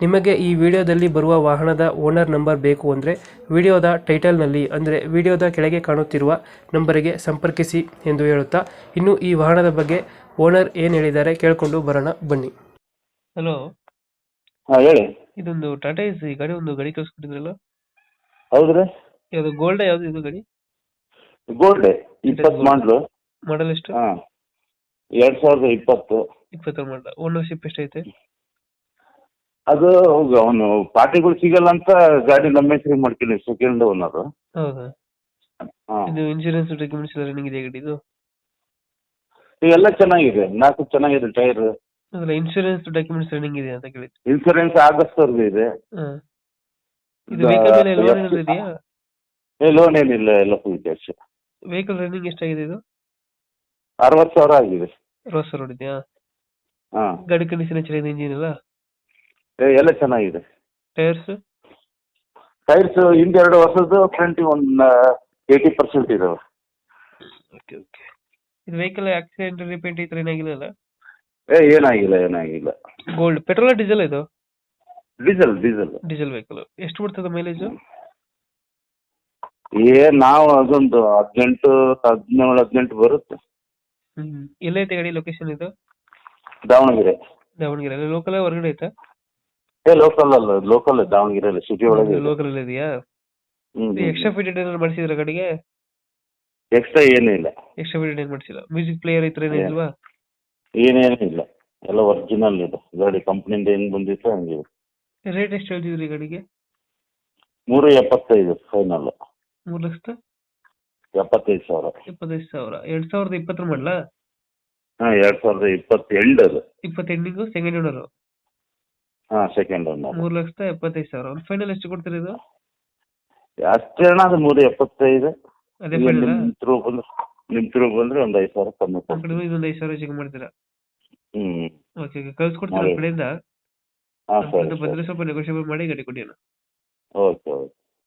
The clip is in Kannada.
ನಿಮಗೆ ಈ ವಿಡಿಯೋದಲ್ಲಿ ಬರುವ ವಾಹನದ ಓನರ್ ನಂಬರ್ ಬೇಕು ಅಂದರೆ ವಿಡಿಯೋದ ಟೈಟಲ್ನಲ್ಲಿ ಅಂದರೆ ವಿಡಿಯೋದ ಕೆಳಗೆ ಕಾಣುತ್ತಿರುವ ನಂಬರಿಗೆ ಸಂಪರ್ಕಿಸಿ ಎಂದು ಹೇಳುತ್ತಾ ಇನ್ನು ಈ ವಾಹನದ ಬಗ್ಗೆ ಓನರ್ ಏನು ಹೇಳಿದ್ದಾರೆ ಕೇಳಿಕೊಂಡು ಬರೋಣ ಬನ್ನಿ. ಹಲೋ. ಹಾ ಹೇಳಿ. ಇದೊಂದು ಟಾಟಾ ಎಸ್ ಈ ಗಾಡಿ ಒಂದು ಗಾಡಿ ಕಳ್ಸ್ಕೊಟ್ಟಿದ್ರಲ್ಲ? ಹೌದ್ರಿ ಯಾವುದು ಗೋಲ್ಡ್ ಯಾವುದು ಇದು ಗಾಡಿ? ಗೋಲ್ಡ್ ಇಪ್ಪತ್ತು ಮಾಡ್ಲು ಮಾಡಲ್ ಎಷ್ಟು? ಹಾ. ಎರಡ್ ಸಾವಿರದ ಇಪ್ಪತ್ತು. ಇಪ್ಪತ್ತರ ಮಾಡಲ್ ಓನರ್ಶಿಪ್ ಎಷ್ಟೈತೆ ಅದು ಅವನು ಪಾರ್ಟಿಗಳು ಸಿಗಲ್ಲ ಅಂತ ಗಾಡಿ ನಮ್ಮ ಹೆಸರಿಗೆ ಮಾಡ್ಕೊಂಡು ಸೆಕೆಂಡ್ ಓನರ್. ಹೌದಾ? ಇದು ಇನ್ಶೂರೆನ್ಸ್ ಡಾಕ್ಯುಮೆಂಟ್ಸ್ ಎಲ್ಲ ರನ್ನಿಂಗ್ ಇದೆ? ಗಾಡಿದು ಎಲ್ಲ ಚೆನ್ನಾಗಿದೆ ನಾಲ್ಕು ಚೆನ್ನಾಗಿದೆ ಟೈರ್. ಅದಲ್ಲ ಇನ್ಶೂರೆನ್ಸ್ ಡಾಕ್ಯುಮೆಂಟ್ಸ್ ರನ್ನಿಂಗ್ ಇದೆ ಅಂತ ಇನ್ಶೂರೆನ್ಸ್ ಇನ್ಸೂರೆನ್ಸ್ ಆಗಸ್ಟ್ವರೆಗೂ ಇದೆ. ಹಾಂ. ಇದು ವೆಹಿಕಲ್ ಮೇಲೆ ಲೋನ್ ಏನಾದ್ರು ಇದೆಯಾ? ಏ ಲೋನ್ ಏನಿಲ್ಲ ಎಲ್ಲ ಫುಲ್ ಕ್ಯಾಶ್ ವೆಹಿಕಲ್ ರನ್ನಿಂಗ್ ಎಷ್ಟಾಗಿದೆ ಇದು? ಅರವತ್ತು ಸಾವಿರ ಆಗಿದೆ. ಅರವತ್ತು ಸಾವಿರ ಹೊಡಿದ್ಯಾ? ಹಾ. ಗಾಡಿ ಕಂಡೀಷನ್ ಚೆನ್ನಾಗಿದೆ ಇಂಜಿನ್ ಎಲ್ಲ? ಏ, ಎಲ್ಲ ಚೆನ್ನಾಗಿದೆ. ಟೈರ್ಸ್ ಟೈರ್ಸ್ ಹಿಂದೆ ಎರಡು ವರ್ಷದ್ದು ಫ್ರಂಟ್ ಒಂದು ಏಯ್ಟಿ ಪರ್ಸೆಂಟ್ ಇದಾವೆ. ಓಕೆ ಓಕೆ ಇದು ವೆಹಿಕಲ್ ಆಕ್ಸಿಡೆಂಟ್ ರಿಪೇಂಟ್ ಈ ಥರ ಏನಾಗಿಲ್ಲ ಏ ಏನಾಗಿಲ್ಲ ಏನಾಗಿಲ್ಲ. ಗೋಲ್ಡ್ ಪೆಟ್ರೋಲ್ ಡೀಸೆಲ್ ಇದು? ಡೀಸೆಲ್ ಡೀಸೆಲ್ ಡೀಸೆಲ್ ವೆಹಿಕಲ್ ಎಷ್ಟು ಬರ್ತದೆ ಮೈಲೇಜ್ ಏ ನಾವು ಅದೊಂದು ಹದಿನೆಂಟು ಹದಿನೇಳು ಹದಿನೆಂಟು ಬರುತ್ತೆ. ಎಲ್ಲೈತೆ ಗಾಡಿ ಲೊಕೇಶನ್ ಇದು? ದಾವಣಗೆರೆ. ದಾವಣಗೆರೆ. ಲೋಕಲ್ ಹೊರಗಡೆ ಐತಾ? ಏ ಲೋಕಲ್ ಅಲ್ಲ ಲೋಕಲ್ ದಾವಣಗೆರೆ ಸಿಟಿ ಒಳಗೆ ಲೋಕಲ್ ಅಲ್ಲಿ ಇದೆಯಾ? ಎಕ್ಸ್ಟ್ರಾ ಫಿಟೆಡ್ ಏನಾದ್ರು ಮಾಡಿಸಿದ್ರ ಗಾಡಿಗೆ ಎಕ್ಸ್ಟ್ರಾ ಏನೂ ಇಲ್ಲ. ಎಕ್ಸ್ಟ್ರಾ ಫಿಟೆಡ್ ಏನು ಮಾಡಿಸಿಲ್ಲ ಮ್ಯೂಸಿಕ್ ಪ್ಲೇಯರ್ ಇತ್ರ ಥರ ಇಲ್ವಾ? ಏನೇನೂ ಇಲ್ಲ. ಎಲ್ಲ ಒರಿಜಿನಲ್ ಇದೆ. ಗಾಡಿ ಕಂಪ್ನಿಯಿಂದ ಏನು ಬಂದಿತ್ತು ಹಂಗಿದೆ ರೇಟ್ ಎಷ್ಟು ಹೇಳ್ತಿದ್ರಿ ಗಾಡಿಗೆ? ಮೂರು ಎಪ್ಪತ್ತೈದು ಫೈನಲ್ ಮೂರು ಲಕ್ಷದ? ಎಪ್ಪತ್ತೈದು ಸಾವಿರ. ಇಪ್ಪತ್ತೈದು ಸಾವಿರ. ಎರಡ್ ಸಾವಿರದ ಇಪ್ಪತ್ತರ ಮಾಡಲ? ಹಾ ಎರಡ್ ಸಾವಿರದ ಇಪ್ಪತ್ತೆಂಟು ಅದು. ಇಪ್ಪತ್ತೆಂಟಿಗೂ ಸೆಕೆಂಡ್ ಓನರ್ ಹಾ ಸೆಕೆಂಡ್ ಮೂರು ಲಕ್ಷದ ಎಪ್ಪತ್ತೈದು ಸಾವಿರ. ಒಂದು ಫೈನಲ್ ಎಷ್ಟು ಕೊಡ್ತೀರಿ ಇದು? ಅಷ್ಟೇ ಅಣ್ಣ ಅದು ಮೂರು ಎಪ್ಪತ್ತೈದು. ಅದೇ ಈಗ ಫೈನಲ್ ನಿಮ್ ಥ್ರೂ ಬಂದ್ರೆ ನಿಮ್ ತ್ರೂ ಬಂದ್ರೆ ಒಂದ್ ಐದು ಸಾವಿರ ಕಮ್ಮಿ ನಮ್ಮ ಕೊಡ್ತೀನಿ. ಕಡೆ ಒಂದು ಐದು ಸಾವಿರ ಹೆಚ್ಚಿಗೆ ಮಾಡ್ತೀರಾ? ಹ್ಮ್. ಓಕೆ ಓಕೆ ಮಾಡಿ. ನಮ್ಮ ಕಡೆಯಿಂದ? ಹಾ ಸರ್ ಸರಿ ಕಡೆಯಿಂದ ಬಂದ್ರೆ ಸ್ವಲ್ಪ ನೆಗೋಷಿಯೇಬಲ್ ಮಾಡಿ ಗಾಡಿ ಕೊಡಿ ಅಣ್ಣ. Okay okay